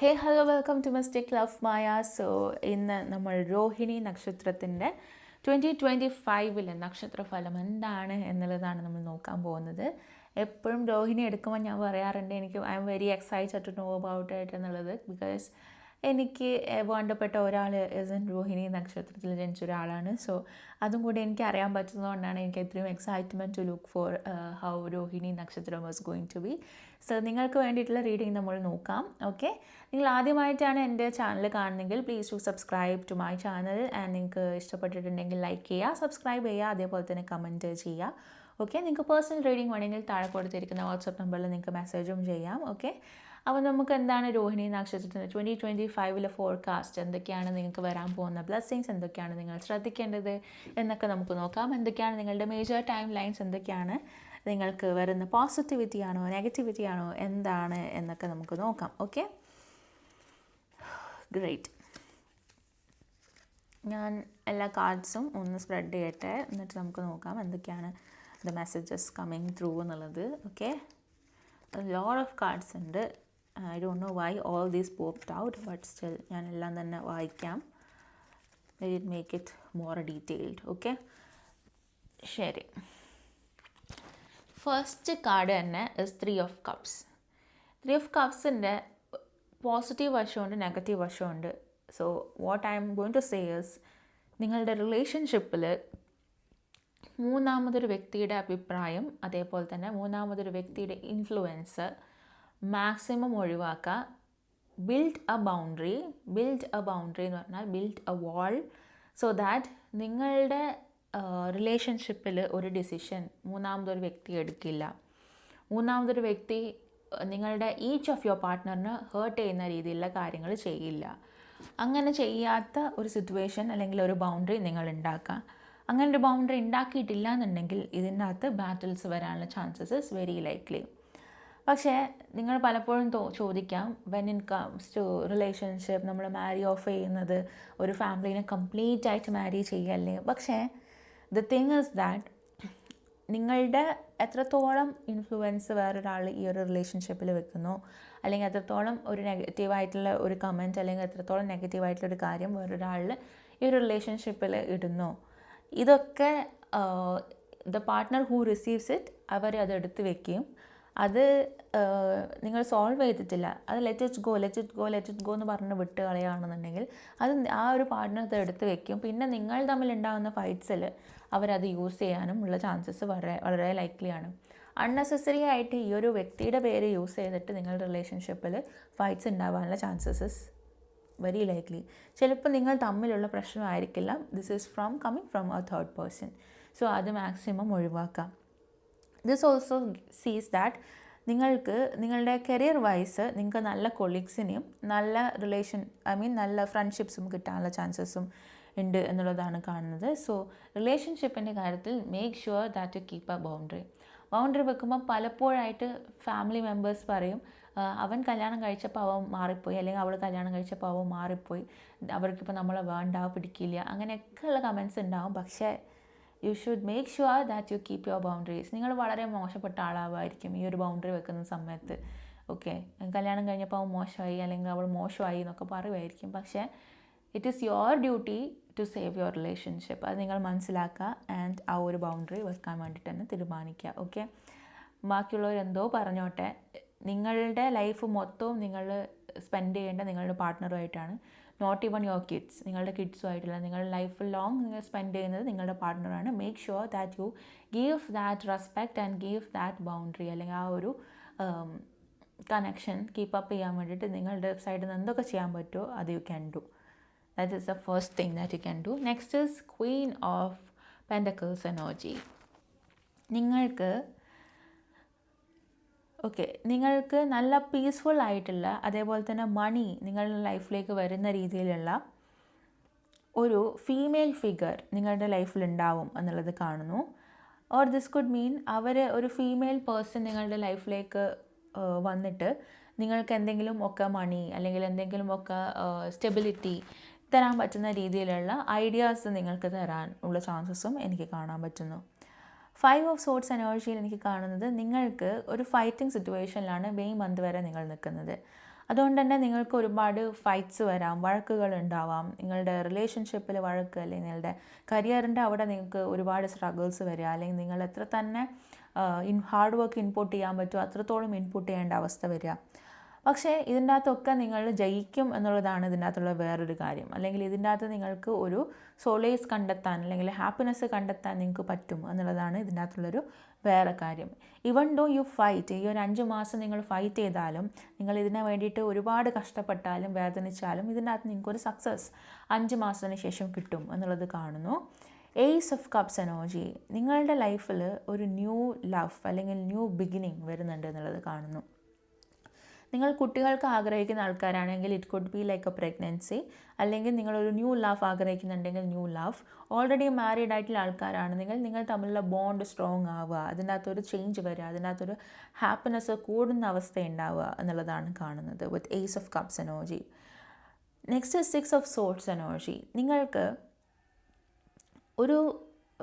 Hey hello welcome to mistake love Maya so ഇന്ന് നമ്മൾ രോഹിണി നക്ഷത്രത്തിന്റെ ട്വന്റി ട്വന്റി ഫൈവിലെ നക്ഷത്രഫലം എന്താണ് എന്നുള്ളതാണ് നമ്മൾ നോക്കാൻ പോകുന്നത്. എപ്പോഴും രോഹിണി എടുക്കുമ്പോൾ ഞാൻ പറയാറുണ്ട് എനിക്ക് I am very excited to know about it എന്നുള്ളത്. ബിക്കോസ് എനിക്ക് വേണ്ടപ്പെട്ട ഒരാൾ ഇസൻ രോഹിണി നക്ഷത്രത്തിൽ ജനിച്ച ഒരാളാണ്. സോ അതും കൂടി എനിക്ക് അറിയാൻ പറ്റുന്നതുകൊണ്ടാണ് എനിക്ക് ഇത്രയും excitement to look for how Rohini നക്ഷത്രം was going to be so നിങ്ങൾക്ക് വേണ്ടിയിട്ടുള്ള റീഡിങ് നമ്മൾ നോക്കാം. ഓക്കെ നിങ്ങൾ ആദ്യമായിട്ടാണ് എന്റെ ചാനൽ കാണുന്നെങ്കിൽ please to subscribe to my channel and നിങ്ങൾക്ക് ഇഷ്ടപ്പെട്ടിട്ടുണ്ടെങ്കിൽ ലൈക്ക് ചെയ്യുക സബ്സ്ക്രൈബ് ചെയ്യുക അതേപോലെ തന്നെ കമന്റ് ചെയ്യുക. ഓക്കെ നിങ്ങൾക്ക് പേഴ്സണൽ റീഡിംഗ് വേണമെങ്കിൽ താഴെ കൊടുത്തിരിക്കുന്ന വാട്സപ്പ് നമ്പറിൽ നിങ്ങൾക്ക് മെസ്സേജും ചെയ്യാം. ഓക്കെ അപ്പോൾ നമുക്ക് എന്താണ് രോഹിണി നക്ഷത്രത്തിന് ട്വന്റി ട്വന്റി ഫൈവിലെ ഫോർകാസ്റ്റ് എന്തൊക്കെയാണ് നിങ്ങൾക്ക് വരാൻ പോകുന്ന ബ്ലെസ്സിങ്സ് എന്തൊക്കെയാണ് നിങ്ങൾ ശ്രദ്ധിക്കേണ്ടത്? എന്നൊക്കെ നമുക്ക് നോക്കാം. എന്തൊക്കെയാണ് നിങ്ങളുടെ മേജർ ടൈം ലൈൻസ് എന്തൊക്കെയാണ് നിങ്ങൾക്ക് വരുന്ന പോസിറ്റിവിറ്റി ആണോ നെഗറ്റിവിറ്റി ആണോ എന്താണ് എന്നൊക്കെ നമുക്ക് നോക്കാം. ഓക്കെ ഗ്രേറ്റ് ഞാൻ എല്ലാ കാർഡ്സും ഒന്ന് സ്പ്രെഡ് ചെയ്യട്ടെ. എന്നിട്ട് നമുക്ക് നോക്കാം എന്തൊക്കെയാണ് ദ മെസ്സേജസ് കമ്മിങ് ത്രൂ എന്നുള്ളത്. ഓക്കെ ലോഡ് ഓഫ് കാർഡ്സ് ഉണ്ട്. I don't know why all these popped out but still ഞാൻ എല്ലാം തന്നെ വായിക്കാം. It make it more detailed okay ശരി. ഫസ്റ്റ് കാർഡ് തന്നെ is three of cups three of കപ്സിന്റെ positive വശമുണ്ട് negative വശമുണ്ട് so what I am going to സേയേഴ്സ് നിങ്ങളുടെ റിലേഷൻഷിപ്പിൽ മൂന്നാമതൊരു വ്യക്തിയുടെ അഭിപ്രായം അതേപോലെ തന്നെ മൂന്നാമതൊരു വ്യക്തിയുടെ ഇൻഫ്ലുവൻസ് മാക്സിമം ഒഴിവാക്കുക. Build a boundary build a boundary എന്ന് പറഞ്ഞാൽ build a wall so that നിങ്ങളുടെ റിലേഷൻഷിപ്പിൽ ഒരു ഡിസിഷൻ മൂന്നാമതൊരു വ്യക്തി എടുക്കില്ല. മൂന്നാമതൊരു വ്യക്തി നിങ്ങളുടെ ഈച്ച് ഓഫ് യുവർ പാർട്ട്ണറിന് ഹേർട്ട് ചെയ്യുന്ന രീതിയിലുള്ള കാര്യങ്ങൾ ചെയ്യില്ല. അങ്ങനെ ചെയ്യാത്ത ഒരു സിറ്റുവേഷൻ അല്ലെങ്കിൽ ഒരു ബൗണ്ടറി നിങ്ങൾ ഉണ്ടാക്കുക. അങ്ങനെ ഒരു ബൗണ്ടറി ഉണ്ടാക്കിയിട്ടില്ല എന്നുണ്ടെങ്കിൽ ഇതിന്റെ അകത്ത് ബാറ്റിൽസ് വരാനുള്ള ചാൻസസ് ഇസ് വെരി ലൈക്ലി പക്ഷേ നിങ്ങൾ പലപ്പോഴും തോ ചോദിക്കാം when in comes to relationship നമ്മൾ മാരി ഓഫ് ചെയ്യുന്നത് ഒരു ഫാമിലീനെ കംപ്ലീറ്റ് ആയിട്ട് മാരി ചെയ്യല്ലേ? പക്ഷേ ദ തിങ് ഇസ് ദാറ്റ് നിങ്ങളുടെ എത്രത്തോളം ഇൻഫ്ലുവൻസ് വേറൊരാൾ ഈ ഒരു റിലേഷൻഷിപ്പിൽ വെക്കുന്നു അല്ലെങ്കിൽ എത്രത്തോളം ഒരു നെഗറ്റീവായിട്ടുള്ള ഒരു കമന്റ് അല്ലെങ്കിൽ എത്രത്തോളം നെഗറ്റീവായിട്ടുള്ള ഒരു കാര്യം വേറൊരാളിൽ ഈ ഒരു റിലേഷൻഷിപ്പിൽ ഇടുന്നു ഇതൊക്കെ the partner who receives it അവർ അത് എടുത്ത് വെക്കുകയും അത് നിങ്ങൾ സോൾവ് ചെയ്തിട്ടില്ല. അത് let it go let it go let it go എന്ന് പറഞ്ഞ് വിട്ട് കളയുകയാണെന്നുണ്ടെങ്കിൽ അത് ആ ഒരു പാർട്ട്ണർ അത് എടുത്ത് വെക്കും. പിന്നെ നിങ്ങൾ തമ്മിൽ ഉണ്ടാകുന്ന ഫൈറ്റ്സിൽ അവരത് യൂസ് ചെയ്യാനും ഉള്ള ചാൻസസ് വളരെ വളരെ ലൈക്ലിയാണ് അൺനെസസറി ആയിട്ട് ഈ ഒരു വ്യക്തിയുടെ പേര് യൂസ് ചെയ്തിട്ട് നിങ്ങളുടെ റിലേഷൻഷിപ്പിൽ ഫൈറ്റ്സ് ഉണ്ടാവാനുള്ള ചാൻസസ് വെരി ലൈക്ലി ചിലപ്പോൾ നിങ്ങൾ തമ്മിലുള്ള പ്രശ്നമായിരിക്കില്ല. This is from coming from a third person so അത് മാക്സിമം ഒഴിവാക്കാം. ദിസ് ഓൾസോ സീസ് ദാറ്റ് നിങ്ങൾക്ക് നിങ്ങളുടെ കരിയർ വൈസ് നിങ്ങൾക്ക് നല്ല കൊളീഗ്സിനെയും നല്ല റിലേഷൻ ഐ മീൻ നല്ല ഫ്രണ്ട്ഷിപ്സും കിട്ടാനുള്ള ചാൻസസും ഉണ്ട് എന്നുള്ളതാണ് കാണുന്നത്. സോ റിലേഷൻഷിപ്പിന്റെ കാര്യത്തിൽ make sure that you keep a boundary boundary വെക്കുമ്പോൾ പലപ്പോഴായിട്ട് ഫാമിലി മെമ്പേഴ്സ് പറയും അവൻ കല്യാണം കഴിച്ചപ്പോൾ അവൻ മാറിപ്പോയി അല്ലെങ്കിൽ അവൾ കല്യാണം കഴിച്ചപ്പോൾ അവൻ മാറിപ്പോയി അവർക്കിപ്പോൾ നമ്മളെ വേണ്ട പിടിക്കില്ല അങ്ങനെയൊക്കെയുള്ള കമൻസ് ഉണ്ടാവും. പക്ഷേ you should make sure that you keep your boundaries നിങ്ങൾ വളരെ മോശപ്പെട്ട ആളാവായിരിക്കും ഈ ഒരു ബൗണ്ടറി വെക്കുന്ന സമയത്ത്. ഓക്കെ കല്യാണം കഴിഞ്ഞപ്പോൾ അവൻ മോശമായി അല്ലെങ്കിൽ അവൾ മോശമായി എന്നൊക്കെ പറയുമായിരിക്കും പക്ഷേ it is your duty to save your relationship അത് നിങ്ങൾ മനസ്സിലാക്കുക ആൻഡ് ആ ഒരു ബൗണ്ടറി വെക്കാൻ വേണ്ടിയിട്ട് തന്നെ തീരുമാനിക്കുക. ഓക്കെ ബാക്കിയുള്ളവർ എന്തോ പറഞ്ഞോട്ടെ. നിങ്ങളുടെ ലൈഫ് മൊത്തവും നിങ്ങൾ സ്പെൻഡ് ചെയ്യേണ്ട നിങ്ങളുടെ പാർട്ട്ണറുമായിട്ടാണ് നോട്ട് ഈവൺ യുവർ കിഡ്സ് നിങ്ങളുടെ കിഡ്സുമായിട്ടില്ല നിങ്ങളുടെ ലൈഫ് ലോങ് നിങ്ങൾ സ്പെൻഡ് ചെയ്യുന്നത് നിങ്ങളുടെ പാർട്ട്ണറാണ് make sure that you give that respect and give that boundary അല്ലെങ്കിൽ ആ ഒരു കണക്ഷൻ കീപ്പ് അപ്പ് ചെയ്യാൻ വേണ്ടിയിട്ട് നിങ്ങളുടെ സൈഡിൽ നിന്ന് എന്തൊക്കെ ചെയ്യാൻ പറ്റുമോ അത് you can do that is the first thing that you can do next is queen of pentacles energy നിങ്ങൾക്ക് ഓക്കെ നിങ്ങൾക്ക് നല്ല പീസ്ഫുൾ ആയിട്ടുള്ള അതേപോലെ തന്നെ മണി നിങ്ങളുടെ ലൈഫിലേക്ക് വരുന്ന രീതിയിലുള്ള ഒരു ഫീമെയിൽ ഫിഗർ നിങ്ങളുടെ ലൈഫിൽ ഉണ്ടാവും എന്നുള്ളത് കാണുന്നു. ഓർ ദിസ് കുഡ് മീൻ അവർ ഒരു ഫീമെയിൽ പേഴ്സൺ നിങ്ങളുടെ ലൈഫിലേക്ക് വന്നിട്ട് നിങ്ങൾക്ക് എന്തെങ്കിലും ഒക്കെ മണി അല്ലെങ്കിൽ എന്തെങ്കിലും ഒക്കെ സ്റ്റെബിലിറ്റി തരാൻ പറ്റുന്ന രീതിയിലുള്ള ഐഡിയാസ് നിങ്ങൾക്ക് തരാൻ ഉള്ള ചാൻസസും എനിക്ക് കാണാൻ പറ്റുന്നു. ഫൈവ് ഓഫ് സോട്ട്സ് എനർജിയിൽ എനിക്ക് കാണുന്നത് നിങ്ങൾക്ക് ഒരു ഫൈറ്റിംഗ് സിറ്റുവേഷനിലാണ് മെയ് മന്ത് വരെ നിങ്ങൾ നിൽക്കുന്നത്. അതുകൊണ്ട് തന്നെ നിങ്ങൾക്ക് ഒരുപാട് ഫൈറ്റ്സ് വരാം വഴക്കുകൾ ഉണ്ടാവാം. നിങ്ങളുടെ റിലേഷൻഷിപ്പിൽ വഴക്ക് അല്ലെങ്കിൽ നിങ്ങളുടെ കരിയറിന്റെ അവിടെ നിങ്ങൾക്ക് ഒരുപാട് സ്ട്രഗിൾസ് വരിക. അല്ലെങ്കിൽ നിങ്ങൾ എത്ര തന്നെ ഇൻ ഹാർഡ് വർക്ക് ഇൻപുട്ട് ചെയ്യാൻ പറ്റുമോ അത്രത്തോളം ഇൻപുട്ട് ചെയ്യേണ്ട അവസ്ഥ വരിക. പക്ഷേ ഇതിന്റെ അകത്തൊക്കെ നിങ്ങൾ ജയിക്കും എന്നുള്ളതാണ് ഇതിന്റെ അകത്തുള്ള വേറൊരു കാര്യം. അല്ലെങ്കിൽ ഇതിന്റെ അകത്ത് നിങ്ങൾക്ക് ഒരു സോളേസ് കണ്ടെത്താൻ അല്ലെങ്കിൽ ഹാപ്പിനെസ് കണ്ടെത്താൻ നിങ്ങൾക്ക് പറ്റും എന്നുള്ളതാണ് ഇതിന്റെ അകത്തുള്ളൊരു വേറെ കാര്യം. ഇവൺ ഡോ യു ഫൈറ്റ് ഈ ഒരു അഞ്ച് മാസം നിങ്ങൾ ഫൈറ്റ് ചെയ്താലും നിങ്ങൾ ഇതിന് വേണ്ടിയിട്ട് ഒരുപാട് കഷ്ടപ്പെട്ടാലും വേദനിച്ചാലും ഇതിന്റെ അകത്ത് നിങ്ങൾക്കൊരു സക്സസ് അഞ്ച് മാസത്തിന് ശേഷം കിട്ടും എന്നുള്ളത് കാണുന്നു. എയ്സ് ഓഫ് കപ്സ് എനോജി നിങ്ങളുടെ ലൈഫിൽ ഒരു ന്യൂ ലവ് അല്ലെങ്കിൽ ന്യൂ ബിഗിനിങ് വരുന്നുണ്ട് എന്നുള്ളത് കാണുന്നു. നിങ്ങൾ കുട്ടികൾക്ക് ആഗ്രഹിക്കുന്ന ആൾക്കാരാണെങ്കിൽ it could be like a pregnancy അല്ലെങ്കിൽ നിങ്ങളൊരു ന്യൂ ലവ് ആഗ്രഹിക്കുന്നുണ്ടെങ്കിൽ ന്യൂ ലവ് ഓൾറെഡി മാരീഡ് ആയിട്ടുള്ള ആൾക്കാരാണെങ്കിൽ നിങ്ങൾ തമ്മിലുള്ള ബോണ്ട് സ്ട്രോങ് ആവുക അതിനകത്തൊരു ചേഞ്ച് വരിക അതിനകത്തൊരു ഹാപ്പിനെസ് കൂടുന്ന അവസ്ഥ ഉണ്ടാവുക എന്നുള്ളതാണ് കാണുന്നത് with ace of cups energy next six of swords energy നിങ്ങൾക്ക് ഒരു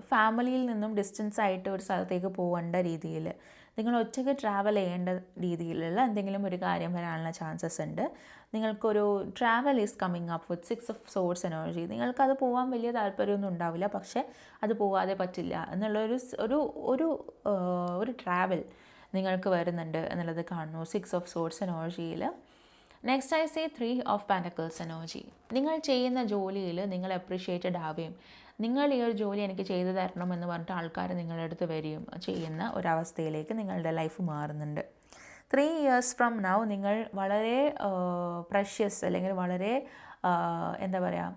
ഫാമിലിയിൽ നിന്നും ഡിസ്റ്റൻസ് ആയിട്ട് ഒരു സ്ഥലത്തേക്ക് പോകേണ്ട രീതിയിൽ നിങ്ങൾ ഒറ്റയ്ക്ക് ട്രാവൽ ചെയ്യേണ്ട രീതിയിലുള്ള എന്തെങ്കിലും ഒരു കാര്യം വരാനുള്ള ചാൻസസ് ഉണ്ട്. നിങ്ങൾക്കൊരു travel is coming up with six of swords energy നിങ്ങൾക്കത് പോകാൻ വലിയ താല്പര്യമൊന്നും ഉണ്ടാവില്ല. പക്ഷേ അത് പോകാതെ പറ്റില്ല എന്നുള്ളൊരു ഒരു ഒരു ഒരു ട്രാവൽ നിങ്ങൾക്ക് വരുന്നുണ്ട് എന്നുള്ളത് കാണുന്നു. സിക്സ് ഓഫ് സോഴ്സ് എനർജിയിൽ next I say three of pentacles energy നിങ്ങൾ ചെയ്യുന്ന ജോലിയിൽ നിങ്ങൾ അപ്രീഷിയേറ്റഡ് ആവുകയും നിങ്ങൾ ഈ ഒരു ജോലി എനിക്ക് ചെയ്തു തരണം എന്ന് പറഞ്ഞിട്ട് ആൾക്കാർ നിങ്ങളുടെ അടുത്ത് വരികയും ചെയ്യുന്ന ഒരവസ്ഥയിലേക്ക് നിങ്ങളുടെ ലൈഫ് മാറുന്നുണ്ട്. ത്രീ ഇയേഴ്സ് ഫ്രം നൗ നിങ്ങൾ വളരെ പ്രഷ്യസ് അല്ലെങ്കിൽ വളരെ എന്താ പറയുക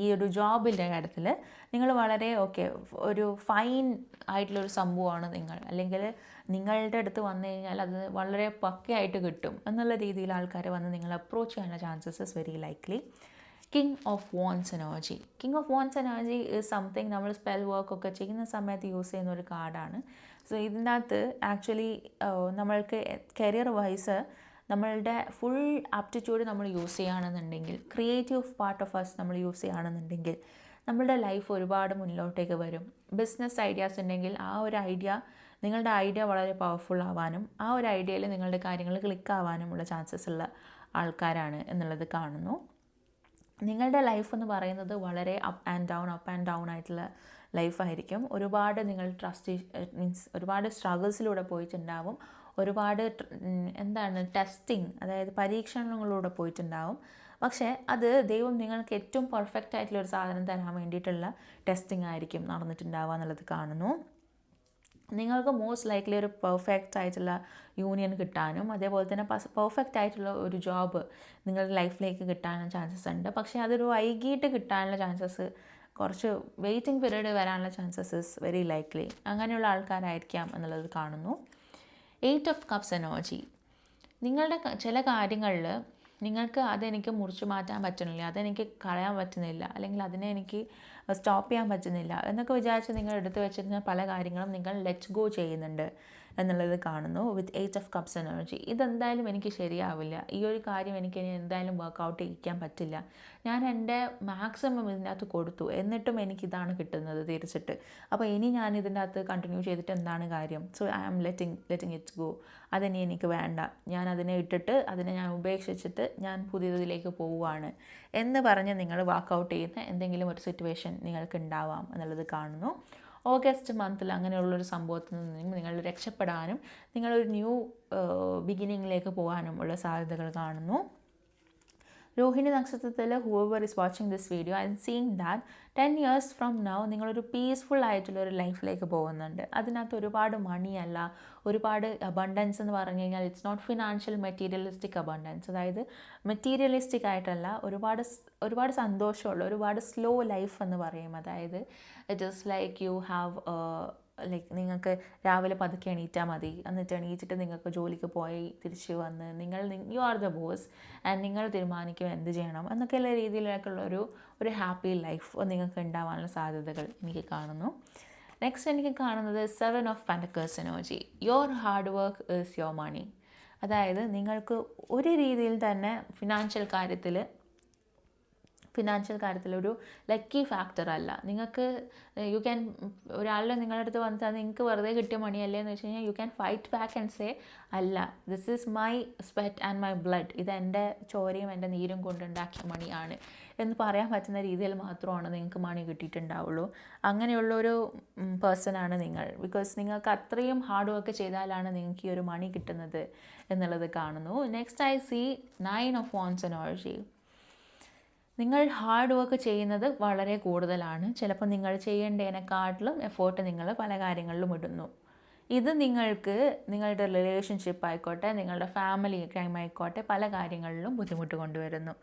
ഈ ഒരു ജോബിന്റെ കാര്യത്തിൽ നിങ്ങൾ വളരെ ഓക്കെ ഒരു ഫൈൻ ആയിട്ടുള്ളൊരു സംഭവമാണ് നിങ്ങൾ. അല്ലെങ്കിൽ നിങ്ങളുടെ അടുത്ത് വന്നു കഴിഞ്ഞാൽ അത് വളരെ പക്കയായിട്ട് കിട്ടും എന്നുള്ള രീതിയിൽ ആൾക്കാർ വന്ന് നിങ്ങൾ അപ്രോച്ച് ചെയ്യാനുള്ള chances very likely king of wands energy king of wands energy something നമ്മൾ സ്പെൽ വർക്ക് ഒക്കെ ചെയ്യുന്ന സമയത്ത് യൂസ് ചെയ്യുന്ന ഒരു കാർഡാണ് സോ ഇതിനകത്ത് ആക്ച്വലി നമ്മൾക്ക് കരിയർ വൈസ് നമ്മളുടെ ഫുൾ ആപ്റ്റിറ്റ്യൂഡ് നമ്മൾ യൂസ് ചെയ്യുകയാണെന്നുണ്ടെങ്കിൽ ക്രിയേറ്റീവ് പാർട്ട് ഓഫ് അസ് നമ്മൾ യൂസ് ചെയ്യുകയാണെന്നുണ്ടെങ്കിൽ നമ്മളുടെ ലൈഫ് ഒരുപാട് മുന്നിലോട്ടേക്ക് വരും. ബിസിനസ് ഐഡിയാസ് ഉണ്ടെങ്കിൽ ആ ഒരു ഐഡിയ നിങ്ങളുടെ ഐഡിയ വളരെ പവർഫുൾ ആവാനും ആ ഒരു ഐഡിയയിൽ നിങ്ങളുടെ കാര്യങ്ങൾ ക്ലിക്ക് ആവാനുമുള്ള ചാൻസസ് ഉള്ള ആൾക്കാരാണ് എന്നുള്ളത് കാണുന്നു. നിങ്ങളുടെ ലൈഫ് എന്ന് പറയുന്നത് വളരെ up and down up and down ആയിട്ടുള്ള ലൈഫായിരിക്കും ഒരുപാട് നിങ്ങൾ ട്രസ്റ്റ് മീൻസ് ഒരുപാട് സ്ട്രഗിൾസിലൂടെ പോയിട്ടുണ്ടാവും. ഒരുപാട് എന്താണ് ടെസ്റ്റിംഗ് അതായത് പരീക്ഷണങ്ങളിലൂടെ പോയിട്ടുണ്ടാവും. പക്ഷേ അത് ദൈവം നിങ്ങൾക്ക് ഏറ്റവും പെർഫെക്റ്റ് ആയിട്ടുള്ള ഒരു സാധനം തരാൻ വേണ്ടിയിട്ടുള്ള ടെസ്റ്റിംഗ് ആയിരിക്കും നടന്നിട്ടുണ്ടാവുക എന്നുള്ളത് കാണുന്നു. നിങ്ങൾക്ക് മോസ്റ്റ് ലൈക്ലി ഒരു പെർഫെക്റ്റ് ആയിട്ടുള്ള യൂണിയൻ കിട്ടാനും അതേപോലെ തന്നെ പെർഫെക്റ്റ് ആയിട്ടുള്ള ഒരു ജോബ് നിങ്ങളുടെ ലൈഫിലേക്ക് കിട്ടാനും ചാൻസസ് ഉണ്ട്. പക്ഷേ അതൊരു വൈകിട്ട് കിട്ടാനുള്ള ചാൻസസ് കുറച്ച് വെയിറ്റിംഗ് പീരീഡ് വരാനുള്ള ചാൻസസ് ഇസ് വെരി ലൈക്ലി അങ്ങനെയുള്ള ആൾക്കാരായിരിക്കാം എന്നുള്ളത് കാണുന്നു. എയ്റ്റ് ഓഫ് കപ്സ് എനോജി നിങ്ങളുടെ ചില കാര്യങ്ങളിൽ നിങ്ങൾക്ക് അതെനിക്ക് മുറിച്ചു മാറ്റാൻ പറ്റുന്നില്ല അതെനിക്ക് കളയാൻ പറ്റുന്നില്ല അല്ലെങ്കിൽ അതിനെ എനിക്ക് സ്റ്റോപ്പ് ചെയ്യാൻ പറ്റുന്നില്ല എന്നൊക്കെ വിചാരിച്ച് നിങ്ങൾ എടുത്തു വെച്ചിരുന്ന പല കാര്യങ്ങളും നിങ്ങൾ ലെറ്റ് ഗോ ചെയ്യുന്നുണ്ട്. എന്നുള്ളത് കാണുന്നു with eight of cups energy ഇതെന്തായാലും എനിക്ക് ശരിയാവില്ല. ഈ ഒരു കാര്യം എനിക്ക് ഇനി എന്തായാലും വർക്കൗട്ട് ചെയ്യിക്കാൻ പറ്റില്ല. ഞാൻ എന്റെ മാക്സിമം ഇതിനകത്ത് കൊടുത്തു. എന്നിട്ടും എനിക്കിതാണ് കിട്ടുന്നത് തിരിച്ചിട്ട്. അപ്പോൾ ഇനി ഞാൻ ഇതിന്റെ അകത്ത് കണ്ടിന്യൂ ചെയ്തിട്ട് എന്താണ് കാര്യം? So I am letting letting it's go അതിനി എനിക്ക് വേണ്ട. ഞാൻ അതിനെ ഇട്ടിട്ട് അതിനെ ഞാൻ ഉപേക്ഷിച്ചിട്ട് ഞാൻ പുതിയതിലേക്ക് പോവുകയാണ്. എന്ന് പറഞ്ഞ് നിങ്ങൾ വർക്കൗട്ട് ചെയ്യുന്ന എന്തെങ്കിലും ഒരു സിറ്റുവേഷൻ നിങ്ങൾക്ക് ഉണ്ടാവാം എന്നുള്ളത് കാണുന്നു. ഓഗസ്റ്റ് മന്തിൽ അങ്ങനെയുള്ളൊരു സംഭവത്തിൽ നിന്നും നിങ്ങൾ രക്ഷപ്പെടാനും നിങ്ങളൊരു ന്യൂ ബിഗിനിങ്ങിലേക്ക് പോകാനും ഉള്ള സാധ്യതകൾ കാണുന്നു. രോഹിണി നക്ഷത്രത്തിൽ whoever is watching this video and seeing that ten years from now നിങ്ങളൊരു പീസ്ഫുൾ ആയിട്ടുള്ള ഒരു ലൈഫിലേക്ക് പോകുന്നുണ്ട്. അതിനകത്ത് ഒരുപാട് മണിയല്ല ഒരുപാട് അബണ്ടൻസ് എന്ന് പറഞ്ഞു കഴിഞ്ഞാൽ it's not financial materialistic abundance അതായത് മെറ്റീരിയലിസ്റ്റിക് ആയിട്ടല്ല ഒരുപാട് ഒരുപാട് സന്തോഷമുള്ള ഒരുപാട് സ്ലോ ലൈഫ് എന്ന് പറയും. അതായത് it is like you have like നിങ്ങൾക്ക് രാവിലെ പതുക്കെ എണീറ്റാൽ മതി. എന്നിട്ട് എണീറ്റിട്ട് നിങ്ങൾക്ക് ജോലിക്ക് പോയി തിരിച്ച് വന്ന് നിങ്ങൾ you are the boss and നിങ്ങൾ തീരുമാനിക്കും എന്ത് ചെയ്യണം എന്നൊക്കെയുള്ള രീതിയിലേക്കുള്ള ഒരു ഒരു ഹാപ്പി ലൈഫ് നിങ്ങൾക്ക് ഉണ്ടാവാനുള്ള സാധ്യതകൾ എനിക്ക് കാണുന്നു. നെക്സ്റ്റ് എനിക്ക് കാണുന്നത് seven of pentacles energy your hard work is your money അതായത് നിങ്ങൾക്ക് ഒരു രീതിയിൽ തന്നെ ഫിനാൻഷ്യൽ കാര്യത്തിൽ ഫിനാൻഷ്യൽ കാര്യത്തിൽ ഒരു ലക്കി ഫാക്ടർ അല്ല. നിങ്ങൾക്ക് യു ക്യാൻ ഒരാളുടെ നിങ്ങളുടെ അടുത്ത് വന്നിട്ട് നിങ്ങൾക്ക് വെറുതെ കിട്ടിയ മണിയല്ലേ എന്ന് വെച്ച് കഴിഞ്ഞാൽ you can fight back and say അല്ല this is my sweat and my blood ഇത് എന്റെ ചോരയും എന്റെ നീരും കൊണ്ടുണ്ടാക്കിയ മണിയാണ് എന്ന് പറയാൻ പറ്റുന്ന രീതിയിൽ മാത്രമാണ് നിങ്ങൾക്ക് മണി കിട്ടിയിട്ടുണ്ടാവുള്ളൂ. അങ്ങനെയുള്ളൊരു പേഴ്സണാണ് നിങ്ങൾ. ബിക്കോസ് നിങ്ങൾക്ക് അത്രയും ഹാർഡ് വർക്ക് ചെയ്താലാണ് നിങ്ങൾക്ക് ഈ ഒരു മണി കിട്ടുന്നത് എന്നുള്ളത് കാണുന്നു. Next I see nine of wands energy നിങ്ങൾ ഹാർഡ് വർക്ക് ചെയ്യുന്നത് വളരെ കൂടുതലാണ്. ചിലപ്പോൾ നിങ്ങൾ ചെയ്യേണ്ടതിനെക്കാട്ടിലും എഫേർട്ട് നിങ്ങൾ പല കാര്യങ്ങളിലും ഇടുന്നു. ഇത് നിങ്ങൾക്ക് നിങ്ങളുടെ റിലേഷൻഷിപ്പ് ആയിക്കോട്ടെ നിങ്ങളുടെ ഫാമിലി ആയിക്കോട്ടെ പല കാര്യങ്ങളിലും ബുദ്ധിമുട്ട് കൊണ്ടുവരുന്നു.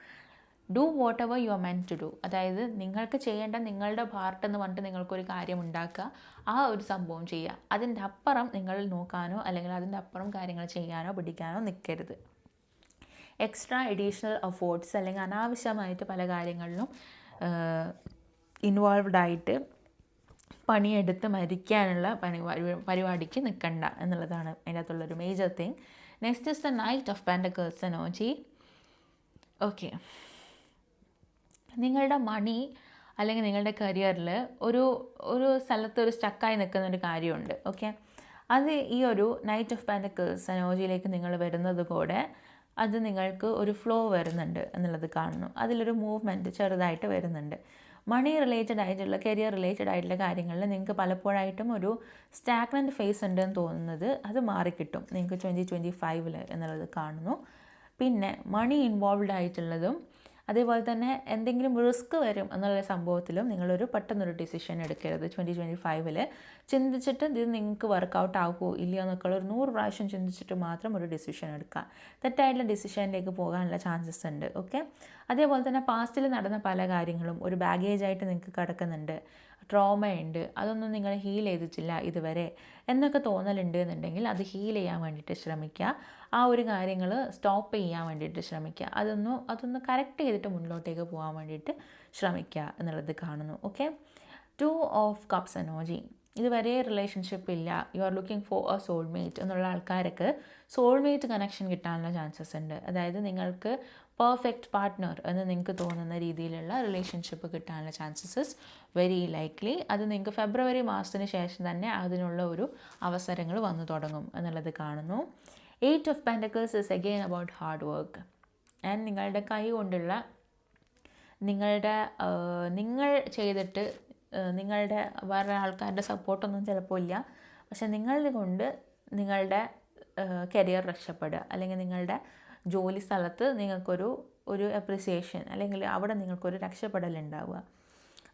Do whatever you are meant to do അതായത് നിങ്ങൾക്ക് ചെയ്യേണ്ട നിങ്ങളുടെ പാർട്ട് എന്ന് പറഞ്ഞിട്ട് നിങ്ങൾക്കൊരു കാര്യം ഉണ്ടാക്കുക. ആ ഒരു സംഭവം ചെയ്യുക. അതിന്റെ അപ്പുറം നിങ്ങൾ നോക്കാനോ അല്ലെങ്കിൽ അതിന്റെ അപ്പുറം കാര്യങ്ങൾ ചെയ്യാനോ പിടിക്കാനോ നിൽക്കരുത്. എക്സ്ട്രാ എഡീഷണൽ അഫോർട്സ് അല്ലെങ്കിൽ അനാവശ്യമായിട്ട് പല കാര്യങ്ങളിലും ഇൻവോൾവ്ഡ് ആയിട്ട് പണിയെടുത്ത് മരിക്കാനുള്ള പണി പരിപാടിക്ക് നിൽക്കണ്ട എന്നുള്ളതാണ് അതിന്റെ അകത്തുള്ളൊരു major thing next is the knight of pentacles energy okay നിങ്ങളുടെ മണി അല്ലെങ്കിൽ നിങ്ങളുടെ കരിയറിൽ ഒരു ഒരു സ്ഥലത്ത് ഒരു സ്റ്റക്കായി നിൽക്കുന്ന ഒരു കാര്യമുണ്ട്. ഓക്കെ അത് ഈ ഒരു നൈറ്റ് ഓഫ് പാൻഡക്കേഴ്സ് എനോജിയിലേക്ക് നിങ്ങൾ വരുന്നത് കൂടെ അത് നിങ്ങൾക്ക് ഒരു ഫ്ലോ വരുന്നുണ്ട് എന്നുള്ളത് കാണുന്നു. അതിലൊരു മൂവ്മെന്റ് ചെറുതായിട്ട് വരുന്നുണ്ട്. മണി റിലേറ്റഡ് ആയിട്ടുള്ള കരിയർ റിലേറ്റഡ് ആയിട്ടുള്ള കാര്യങ്ങളിൽ നിങ്ങൾക്ക് പലപ്പോഴായിട്ടും ഒരു സ്റ്റാഗ്നന്റ് ഫേസ് ഉണ്ടെന്ന് തോന്നുന്നത് അത് മാറിക്കിട്ടും. നിങ്ങൾക്ക് ട്വന്റി ട്വന്റി ഫൈവിൽ എന്നുള്ളത് കാണുന്നു. പിന്നെ മണി ഇൻവോൾവ്ഡ് ആയിട്ടുള്ളതും അതേപോലെ തന്നെ എന്തെങ്കിലും റിസ്ക് വരും എന്നുള്ള സംഭവത്തിലും നിങ്ങളൊരു പെട്ടെന്നൊരു ഡിസിഷൻ എടുക്കരുത്. ട്വന്റി ട്വന്റി ഫൈവിൽ ചിന്തിച്ചിട്ട് ഇത് നിങ്ങൾക്ക് വർക്കൗട്ട് ആകുമോ ഇല്ലയോ എന്നൊക്കെ ഒരു നൂറ് പ്രാവശ്യം ചിന്തിച്ചിട്ട് മാത്രം ഒരു ഡിസിഷൻ എടുക്കുക. തെറ്റായിട്ടുള്ള ഡിസിഷനിലേക്ക് പോകാനുള്ള ചാൻസസ് ഉണ്ട്. ഓക്കെ അതേപോലെ തന്നെ പാസ്റ്റിൽ നടന്ന പല കാര്യങ്ങളും ഒരു ബാഗേജായിട്ട് നിങ്ങൾക്ക് കിടക്കുന്നുണ്ട്. ട്രോമയുണ്ട്. അതൊന്നും നിങ്ങൾ ഹീൽ ചെയ്തിട്ടില്ല ഇതുവരെ എന്നൊക്കെ തോന്നലുണ്ട് എന്നുണ്ടെങ്കിൽ അത് ഹീൽ ചെയ്യാൻ വേണ്ടിയിട്ട് ശ്രമിക്കുക. ആ ഒരു കാര്യങ്ങൾ സ്റ്റോപ്പ് ചെയ്യാൻ വേണ്ടിയിട്ട് ശ്രമിക്കുക. അതൊന്ന് അതൊന്ന് കറക്റ്റ് ചെയ്തിട്ട് മുന്നോട്ടേക്ക് പോകാൻ വേണ്ടിയിട്ട് ശ്രമിക്കുക എന്നുള്ളത് കാണുന്നു. Okay two of cups energy ഇതുവരെ റിലേഷൻഷിപ്പ് ഇല്ല. You are looking for a soulmate എന്നുള്ള ആൾക്കാർക്ക് സോൾമേറ്റ് കണക്ഷൻ കിട്ടാനുള്ള ചാൻസസ് ഉണ്ട്. അതായത് നിങ്ങൾക്ക് പെർഫെക്റ്റ് പാർട്ട്ണർ എന്ന് നിങ്ങൾക്ക് തോന്നുന്ന രീതിയിലുള്ള റിലേഷൻഷിപ്പ് കിട്ടാനുള്ള ചാൻസസ് വെരി ലൈക്ലി അത് നിങ്ങൾക്ക് ഫെബ്രുവരി മാസത്തിന് ശേഷം തന്നെ അതിനുള്ള ഒരു അവസരങ്ങൾ വന്നു തുടങ്ങും എന്നുള്ളത് കാണുന്നു. Eight of pentacles is again about hard work and നിങ്ങളുടെ കൈ കൊണ്ടുള്ള നിങ്ങളുടെ നിങ്ങൾ ചെയ്തിട്ട് നിങ്ങളുടെ വേറെ ആൾക്കാരുടെ സപ്പോർട്ടൊന്നും ചിലപ്പോൾ ഇല്ല. പക്ഷെ നിങ്ങളുടെ കൊണ്ട് നിങ്ങളുടെ കരിയർ രക്ഷപ്പെടുക. അല്ലെങ്കിൽ നിങ്ങളുടെ ജോലി സ്ഥലത്ത് നിങ്ങൾക്കൊരു ഒരു അപ്രിസിയേഷൻ അല്ലെങ്കിൽ അവിടെ നിങ്ങൾക്കൊരു രക്ഷപ്പെടലുണ്ടാവുക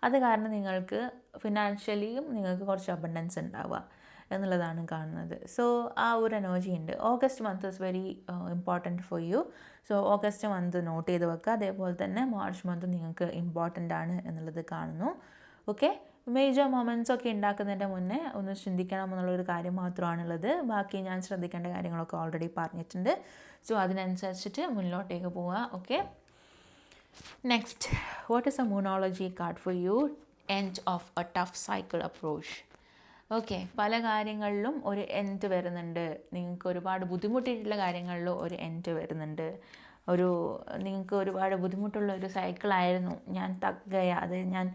അത് കാരണം നിങ്ങൾക്ക് ഫിനാൻഷ്യലിയും നിങ്ങൾക്ക് കുറച്ച് അബണ്ടൻസ് ഉണ്ടാവുക എന്നുള്ളതാണ് കാണുന്നത്. സോ ആ ഒരു എനർജി ഉണ്ട്. August month is very important for you so August month note ചെയ്ത് വെക്കുക. അതേപോലെ തന്നെ മാർച്ച് മന്ത് നിങ്ങൾക്ക് ഇമ്പോർട്ടന്റ് ആണ് എന്നുള്ളത് കാണുന്നു. ഓക്കെ മേജർ മൊമെന്റ്സ് ഒക്കെ ഉണ്ടാക്കുന്നതിന്റെ മുന്നേ ഒന്ന് ചിന്തിക്കണം എന്നുള്ളൊരു കാര്യം മാത്രമാണുള്ളത്. ബാക്കി ഞാൻ ശ്രദ്ധിക്കേണ്ട കാര്യങ്ങളൊക്കെ ഓൾറെഡി പറഞ്ഞിട്ടുണ്ട്. സോ അതിനനുസരിച്ചിട്ട് മുന്നോട്ടേക്ക് പോവുക okay next what is a Moonology card for you end of a tough cycle approach okay പല കാര്യങ്ങളിലും ഒരു എൻഡ് വരുന്നുണ്ട്. നിങ്ങൾക്ക് ഒരുപാട് ബുദ്ധിമുട്ടിയിട്ടുള്ള കാര്യങ്ങളിലും ഒരു എൻഡ് വരുന്നുണ്ട്. ഒരു നിങ്ങൾക്ക് ഒരുപാട് ബുദ്ധിമുട്ടുള്ള ഒരു സൈക്കിളായിരുന്നു ഞാൻ തക്കയ അത് ഞാൻ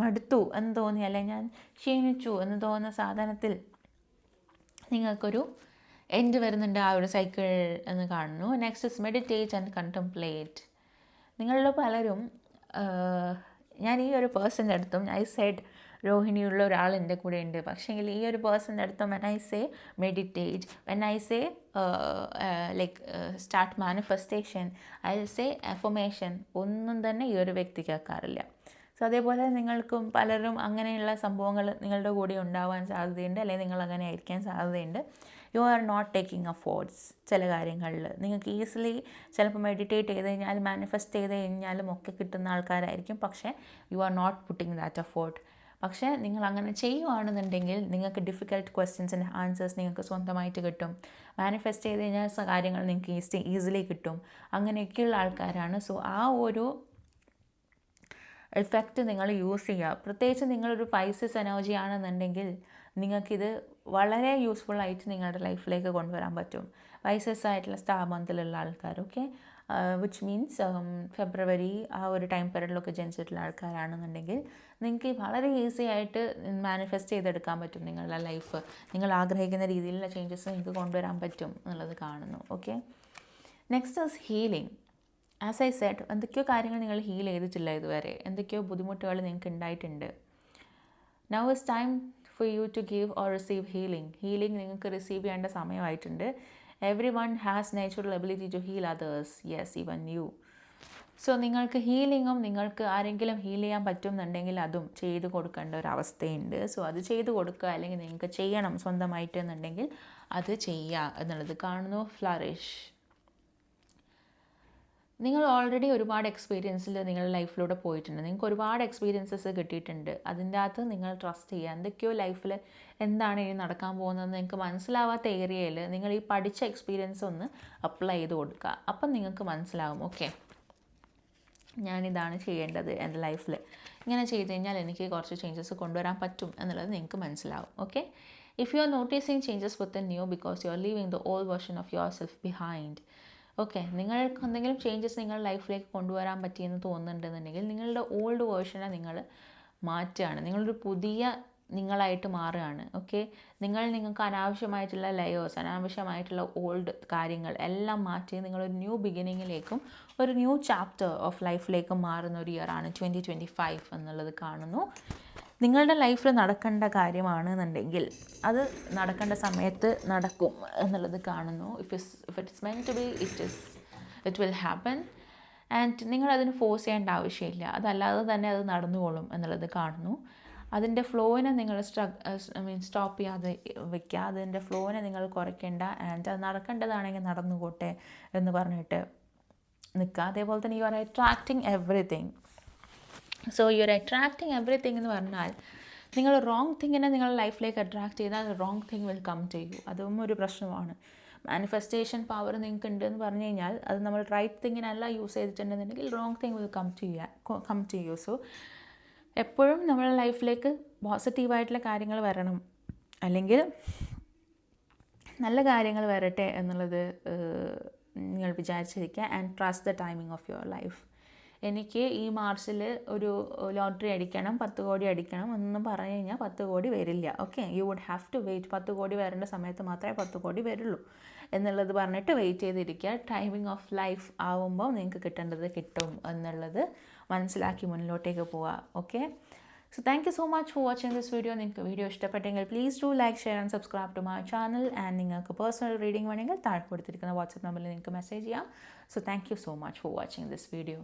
മടുത്തു. എന്ന് തോന്നി. അല്ലെങ്കിൽ ഞാൻ ക്ഷീണിച്ചു എന്ന് തോന്നുന്ന സാധനത്തിൽ നിങ്ങൾക്കൊരു എൻഡ് വരുന്നുണ്ട് ആ ഒരു സൈക്കിൾ എന്ന് കാണുന്നു. Next is meditate and contemplate നിങ്ങളിൽ പലരും ഞാൻ ഈ ഒരു പേഴ്സന്റെ അടുത്തും ഐ സെഡ് രോഹിണിയുള്ള ഒരാൾ എന്റെ കൂടെ ഉണ്ട്. പക്ഷേങ്കിൽ ഈ ഒരു പേഴ്സന്റെ അടുത്തും when I say meditate when I say like start manifestation I say affirmation ഒന്നും തന്നെ ഈ ഒരു വ്യക്തി കേൾക്കാറില്ല സോ അതേപോലെ നിങ്ങൾക്കും പലരും അങ്ങനെയുള്ള സംഭവങ്ങൾ നിങ്ങളുടെ കൂടെ ഉണ്ടാവാൻ സാധ്യതയുണ്ട് അല്ലെങ്കിൽ നിങ്ങൾ അങ്ങനെ ആയിരിക്കാൻ സാധ്യതയുണ്ട്. You are not taking efforts ചില കാര്യങ്ങളിൽ നിങ്ങൾക്ക് ഈസിലി ചിലപ്പോൾ മെഡിറ്റേറ്റ് ചെയ്ത് കഴിഞ്ഞാൽ മാനിഫെസ്റ്റ് ചെയ്ത് കഴിഞ്ഞാലും ഒക്കെ കിട്ടുന്ന ആൾക്കാരായിരിക്കും. പക്ഷേ you are not putting that effort പക്ഷേ നിങ്ങൾ അങ്ങനെ ചെയ്യുകയാണെന്നുണ്ടെങ്കിൽ നിങ്ങൾക്ക് ഡിഫിക്കൽട്ട് ക്വസ്റ്റ്യൻസിന്റെ ആൻസേഴ്സ് നിങ്ങൾക്ക് സ്വന്തമായിട്ട് കിട്ടും. മാനിഫെസ്റ്റ് ചെയ്ത് കഴിഞ്ഞാൽ കാര്യങ്ങൾ നിങ്ങൾക്ക് ഈസി ഈസിലി കിട്ടും. അങ്ങനെയൊക്കെയുള്ള ആൾക്കാരാണ്. സോ ആ ഒരു എഫക്റ്റ് നിങ്ങൾ യൂസ് ചെയ്യുക. പ്രത്യേകിച്ച് നിങ്ങളൊരു പൈസസ് എനർജി ആണെന്നുണ്ടെങ്കിൽ നിങ്ങൾക്കിത് വളരെ യൂസ്ഫുൾ ആയിട്ട് നിങ്ങളുടെ ലൈഫിലേക്ക് കൊണ്ടുവരാൻ പറ്റും. വൈസസ് ആയിട്ടുള്ള സ്റ്റാർ മന്തിലുള്ള ആൾക്കാർ ഓക്കെ വിച്ച് മീൻസ് ഫെബ്രുവരി ആ ഒരു ടൈം പീരീഡിലൊക്കെ ജനിച്ചിട്ടുള്ള ആൾക്കാരാണെന്നുണ്ടെങ്കിൽ നിങ്ങൾക്ക് വളരെ ഈസി ആയിട്ട് മാനിഫെസ്റ്റ് ചെയ്തെടുക്കാൻ പറ്റും നിങ്ങളുടെ ലൈഫ് നിങ്ങൾ ആഗ്രഹിക്കുന്ന രീതിയിലുള്ള ചേഞ്ചസ് നിങ്ങൾക്ക് കൊണ്ടുവരാൻ പറ്റും എന്നുള്ളത് കാണുന്നു okay next is healing as I said എന്തൊക്കെയോ കാര്യങ്ങൾ നിങ്ങൾ ഹീൽ ചെയ്തിട്ടില്ല ഇതുവരെ. എന്തൊക്കെയോ ബുദ്ധിമുട്ടുകൾ നിങ്ങൾക്ക് ഉണ്ടായിട്ടുണ്ട്. Now is time for you to give or receive healing healing നിങ്ങൾക്ക് റിസീവ് ചെയ്യേണ്ട സമയമായിട്ടുണ്ട്. Everyone has natural ability to heal others yes even you so നിങ്ങൾക്ക് ഹീലിങ്ങും നിങ്ങൾക്ക് ആരെങ്കിലും ഹീൽ ചെയ്യാൻ പറ്റുമെന്നുണ്ടെങ്കിൽ അതും ചെയ്തു കൊടുക്കേണ്ട ഒരു അവസ്ഥയുണ്ട്. സോ അത് ചെയ്തു കൊടുക്കുക അല്ലെങ്കിൽ നിങ്ങൾക്ക് ചെയ്യണം സ്വന്തമായിട്ട് എന്നുണ്ടെങ്കിൽ അത് ചെയ്യുക എന്നുള്ളത് കാണുന്നു. ഫ്ലറിഷ് നിങ്ങൾ ഓൾറെഡി ഒരുപാട് എക്സ്പീരിയൻസിൽ നിങ്ങളുടെ ലൈഫിലൂടെ പോയിട്ടുണ്ട്. നിങ്ങൾക്ക് ഒരുപാട് എക്സ്പീരിയൻസസ് കിട്ടിയിട്ടുണ്ട്. അതിന്റെ അകത്ത് നിങ്ങൾ ട്രസ്റ്റ് ചെയ്യുക. എന്തൊക്കെയോ ലൈഫിൽ എന്താണ് ഇനി നടക്കാൻ പോകുന്നതെന്ന് നിങ്ങൾക്ക് മനസ്സിലാവാത്ത ഏരിയയിൽ നിങ്ങൾ ഈ പഠിച്ച എക്സ്പീരിയൻസ് ഒന്ന് അപ്ലൈ ചെയ്ത് കൊടുക്കുക. അപ്പം നിങ്ങൾക്ക് മനസ്സിലാവും. ഓക്കെ ഞാനിതാണ് ചെയ്യേണ്ടത് എന്റെ ലൈഫിൽ ഇങ്ങനെ ചെയ്ത് കഴിഞ്ഞാൽ എനിക്ക് കുറച്ച് ചേഞ്ചസ് കൊണ്ടുവരാൻ പറ്റും എന്നുള്ളത് നിങ്ങൾക്ക് മനസ്സിലാവും. Okay if you are noticing changes with new because you are leaving the old version of yourself behind okay നിങ്ങൾക്ക് എന്തെങ്കിലും ചേഞ്ചസ് നിങ്ങളുടെ ലൈഫിലേക്ക് കൊണ്ടുവരാൻ പറ്റിയെന്ന് തോന്നുന്നുണ്ടെന്നുണ്ടെങ്കിൽ നിങ്ങളുടെ ഓൾഡ് വേർഷനെ നിങ്ങൾ മാറ്റുകയാണ്. നിങ്ങളൊരു പുതിയ നിങ്ങളായിട്ട് മാറുകയാണ്. ഓക്കെ നിങ്ങൾ നിങ്ങൾക്ക് അനാവശ്യമായിട്ടുള്ള ലയേഴ്സ് അനാവശ്യമായിട്ടുള്ള ഓൾഡ് കാര്യങ്ങൾ എല്ലാം മാറ്റി നിങ്ങളൊരു ന്യൂ ബിഗിനിങ്ങിലേക്കും ഒരു ന്യൂ ചാപ്റ്റർ ഓഫ് ലൈഫിലേക്കും മാറുന്ന ഒരു ഇയറാണ് ട്വന്റി ട്വന്റി ഫൈവ് എന്നുള്ളത് കാണുന്നു. നിങ്ങളുടെ ലൈഫിൽ നടക്കേണ്ട കാര്യമാണെന്നുണ്ടെങ്കിൽ അത് നടക്കേണ്ട സമയത്ത് നടക്കും എന്നുള്ളത് കാണുന്നു. If is if it's meant to be it is it will happen and നിങ്ങളതിന് force ചെയ്യേണ്ട ആവശ്യമില്ല. അതല്ലാതെ തന്നെ അത് നടന്നുകൊള്ളും എന്നുള്ളത് കാണുന്നു. അതിന്റെ ഫ്ലോവിനെ നിങ്ങൾ സ്ട്രഗ് മീൻ സ്റ്റോപ്പ് ചെയ്യാതെ വെക്കുക. അതിന്റെ ഫ്ലോവിനെ നിങ്ങൾ കുറയ്ക്കേണ്ട. ആൻഡ് അത് നടക്കേണ്ടതാണെങ്കിൽ നടന്നുകൂട്ടെ എന്ന് പറഞ്ഞിട്ട് നിൽക്കുക. അതേപോലെ തന്നെ you are attracting everything so you are attracting everything എന്ന് പറഞ്ഞാൽ നിങ്ങൾ റോങ് തിങ്ങിനെ നിങ്ങളുടെ ലൈഫിലേക്ക് അട്രാക്ട് ചെയ്താൽ wrong thing will come to you അതും ഒരു പ്രശ്നമാണ്. മാനിഫെസ്റ്റേഷൻ പവർ നിങ്ങൾക്ക് ഉണ്ട് എന്ന് പറഞ്ഞു കഴിഞ്ഞാൽ അത് നമ്മൾ റൈറ്റ് തിങ്ങിനല്ല use ചെയ്തിട്ടുണ്ടെന്നുണ്ടെങ്കിൽ wrong thing will come to you come to you so എപ്പോഴും നമ്മുടെ ലൈഫിലേക്ക് പോസിറ്റീവായിട്ടുള്ള കാര്യങ്ങൾ വരണം. അല്ലെങ്കിൽ നല്ല കാര്യങ്ങൾ വരട്ടെ എന്നുള്ളത് നിങ്ങൾ വിചാരിച്ചിരിക്കുക and trust the timing of your life എനിക്ക് ഈ മാർച്ചിൽ ഒരു ലോട്ടറി അടിക്കണം പത്ത് കോടി അടിക്കണം എന്ന് പറഞ്ഞു കഴിഞ്ഞാൽ പത്ത് കോടി വരില്ല. Okay you would have to wait പത്ത് കോടി വരേണ്ട സമയത്ത് മാത്രമേ പത്ത് കോടി വരുള്ളൂ. എന്നുള്ളത് പറഞ്ഞിട്ട് വെയിറ്റ് ചെയ്തിരിക്കുക. ടൈമിംഗ് ഓഫ് ലൈഫ് ആവുമ്പോൾ നിങ്ങൾക്ക് കിട്ടേണ്ടത് കിട്ടും എന്നുള്ളത് മനസ്സിലാക്കി മുന്നിലോട്ടേക്ക് പോവുക. Okay so thank you so much for watching this video നിങ്ങൾക്ക് വീഡിയോ ഇഷ്ടപ്പെട്ടെങ്കിൽ please do like share and subscribe to my channel and നിങ്ങൾക്ക് പേഴ്സണൽ റീഡിംഗ് വേണമെങ്കിൽ താഴെ കൊടുത്തിരിക്കുന്ന വാട്സപ്പ് നമ്പറിൽ നിങ്ങൾക്ക് മെസ്സേജ് ചെയ്യാം. So thank you so much for watching this video